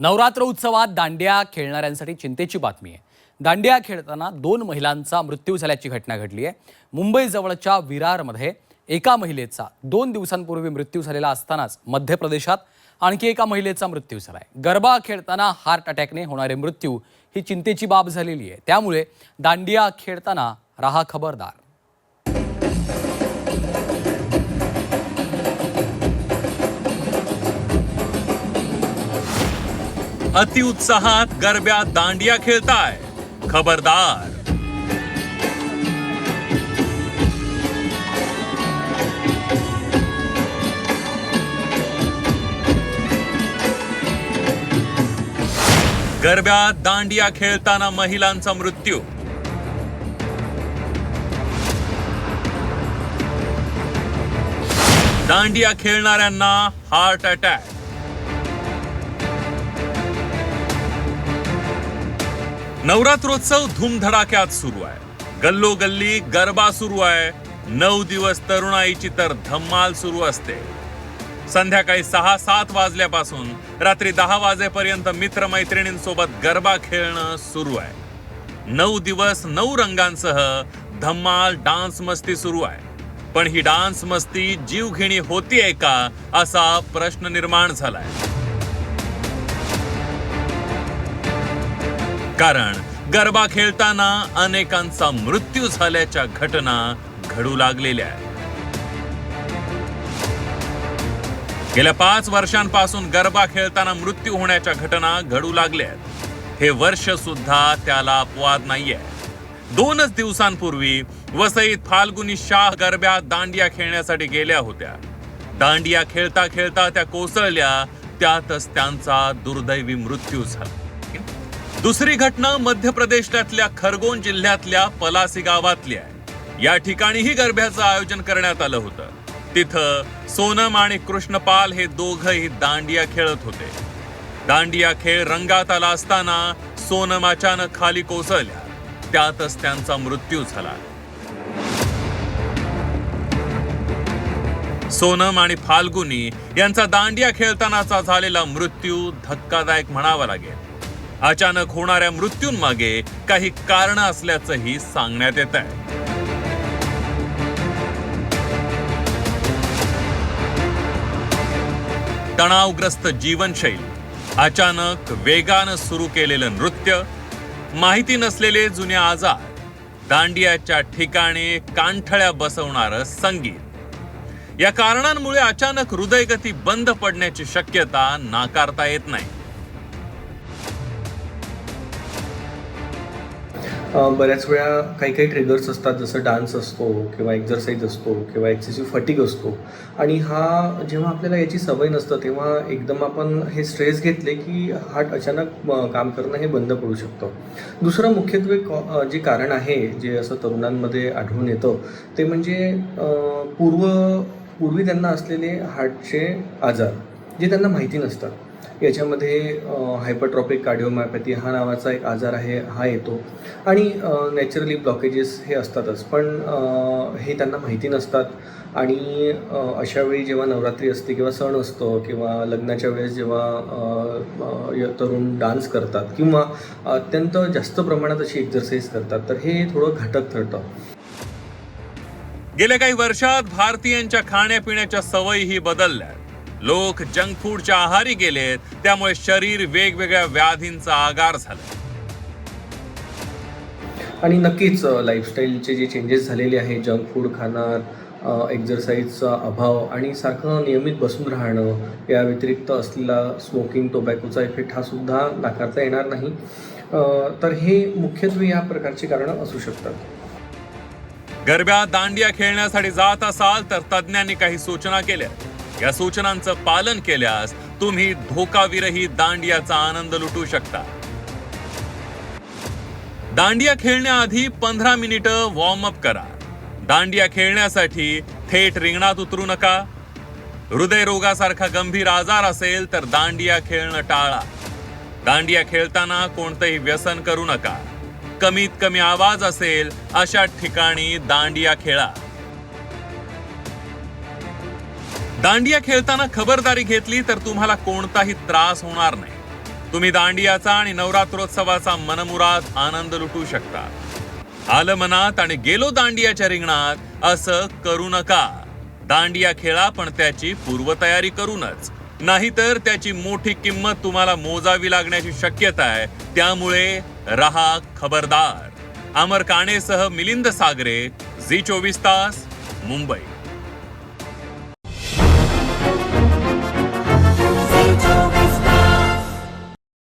नवरात्र उत्सवात दांडिया खेळणाऱ्यांसाठी चिंतेची बातमी आहे. दांडिया खेळताना दोन महिलांचा मृत्यू झाल्याची घटना घडली आहे. मुंबईजवळच्या विरारमध्ये एका महिलेचा दोन दिवसांपूर्वी मृत्यू झालेला असतानाच मध्य प्रदेशात आणखी एका महिलेचा मृत्यू झालाय गरबा खेळताना हार्ट अटॅकने होणारे मृत्यू ही चिंतेची बाब झालेली आहे. त्यामुळे दांडिया खेळताना राहा खबरदार. अतिउत्साहात गरब्यात दांडिया खेळताय. खबरदार. गरब्यात दांडिया खेळताना महिलांचा मृत्यू. दांडिया खेळणाऱ्यांना हार्ट अटॅक. नवरात्रोत्सव धूमधडाक्यात सुरू आहे. गल्लोगल्ली गरबा सुरू आहे. नऊ दिवस तरुणाईची तर धम्माल सुरू असते. संध्याकाळी सहा सात वाजल्यापासून रात्री दहा वाजेपर्यंत मित्रमैत्रिणींसोबत गरबा खेळणं सुरू आहे. नऊ दिवस नऊ रंगांसह धम्माल डान्स मस्ती सुरू आहे. पण ही डान्स मस्ती जीवघेणी होतीये का असा प्रश्न निर्माण झालाय. कारण गरबा खेळताना अनेकांचा मृत्यू झाल्याच्या घटना घडू लागलेल्या आहेत. गेल्या पाच वर्षांपासून गरबा खेळताना मृत्यू होण्याच्या घटना घडू लागल्या आहेत. हे वर्ष सुद्धा त्याला अपवाद नाहीये. दोनच दिवसांपूर्वी वसईत फाल्गुनी शाह गरब्यात दांडिया खेळण्यासाठी गेल्या होत्या. दांडिया खेळता खेळता त्या कोसळल्या त्यातच त्यांचा दुर्दैवी मृत्यू झाला. दुसरी घटना मध्य प्रदेशातल्या खरगोन जिल्ह्यातल्या पलासी गावातली आहे. या ठिकाणीही गरब्याचं आयोजन करण्यात आलं होतं. तिथं सोनम आणि कृष्णपाल हे दोघही दांडिया खेळत होते. दांडिया खेळ रंगात आला असताना सोनम अचानक खाली कोसळल्या. त्यातच त्यांचा मृत्यू झाला. सोनम आणि फाल्गुनी यांचा दांडिया खेळतानाचा झालेला मृत्यू धक्कादायक म्हणावा लागेल. अचानक होणाऱ्या मृत्यूंमागे काही कारण असल्याचंही सांगण्यात येत आहे तणावग्रस्त जीवनशैली अचानक वेगानं सुरू केलेलं नृत्य माहिती नसलेले जुने आजार दांडियाच्या ठिकाणी कांठळ्या बसवणारं संगीत. या कारणांमुळे अचानक हृदयगती बंद पडण्याची शक्यता नाकारता येत नाही. बऱ्याच वेळा काही काही ट्रिगर्स असतात जसं डान्स असतो किंवा एक्झरसाईज असतो किंवा एक्सेसिव्ह फटीक असतो. आणि हा जेव्हा आपल्याला याची सवय नसतं तेव्हा एकदम आपण हे स्ट्रेस घेतले की हार्ट अचानक काम करणं हे बंद पडू शकतं. दुसरं मुख्यत्वे कॉ- जे कारण आहे जे असं तरुणांमध्ये आढळून येतं ते म्हणजे पूर्व पूर्वी त्यांना असलेले हार्टचे आजार जे त्यांना माहिती नसतात. याच्यामध्ये हायपरट्रॉपिक कार्डिओमायोपॅथी हा नावाचा एक आजार आहे हा येतो. आणि नॅचरली ब्लॉकेजेस हे असतातच. पण हे त्यांना माहिती नसतात. आणि अशावेळी अशा वेळी जेव्हा नवरात्री असते किंवा सण असतो किंवा लग्नाच्या वेळेस जेव्हा तरुण डान्स करतात किंवा अत्यंत जास्त प्रमाणात अशी एक्झरसाईज करतात तर हे थोडं घातक ठरतं. गेल्या काही वर्षात भारतीयांच्या खाण्यापिण्याच्या सवयी ही बदलल्या लोक जंक फूडच्या आहारी गेलेत त्यामुळे शरीर वेगवेगळ्या व्याधींचा आगार झाला. आणि नक्कीच लाईफस्टाईलचे जे चेंजेस झालेले आहे जंक फूड खाणार एक्झरसाईजचा अभाव आणि सारखं नियमित बसून राहणं या व्यतिरिक्त असलेला स्मोकिंग टोबॅकोचा इफेक्ट हा सुद्धा नाकारता येणार नाही. तर हे मुख्यत्वे या प्रकारची कारणं असू शकतात. गरब्यात दांडिया खेळण्यासाठी जात असाल तर तज्ज्ञांनी काही सूचना केल्या. या सूचनांचं पालन केल्यास तुम्ही धोकाविरही दांडियाचा आनंद लुटू शकता. दांडिया खेळण्याआधी पंधरा मिनिटं वॉर्मअप करा. दांडिया खेळण्यासाठी थेट रिंगणात उतरू नका. हृदयरोगासारखा गंभीर आजार असेल तर दांडिया खेळणं टाळा. दांडिया खेळताना कोणतंही व्यसन करू नका. कमीत कमी आवाज असेल अशा ठिकाणी दांडिया खेळा. दांडिया खेळताना खबरदारी घेतली तर तुम्हाला कोणताही त्रास होणार नाही. तुम्ही दांडियाचा आणि नवरात्रोत्सवाचा मनमुराद आनंद लुटू शकता. आलं मनात आणि गेलो दांडियाच्या रिंगणात असं करू नका. दांडिया खेळा पण त्याची पूर्वतयारी करूनच. नाहीतर त्याची मोठी किंमत तुम्हाला मोजावी लागण्याची शक्यता आहे. त्यामुळे रहा खबरदार. अमर काणेसह मिलिंद सागरे झी चोवीस तास मुंबई.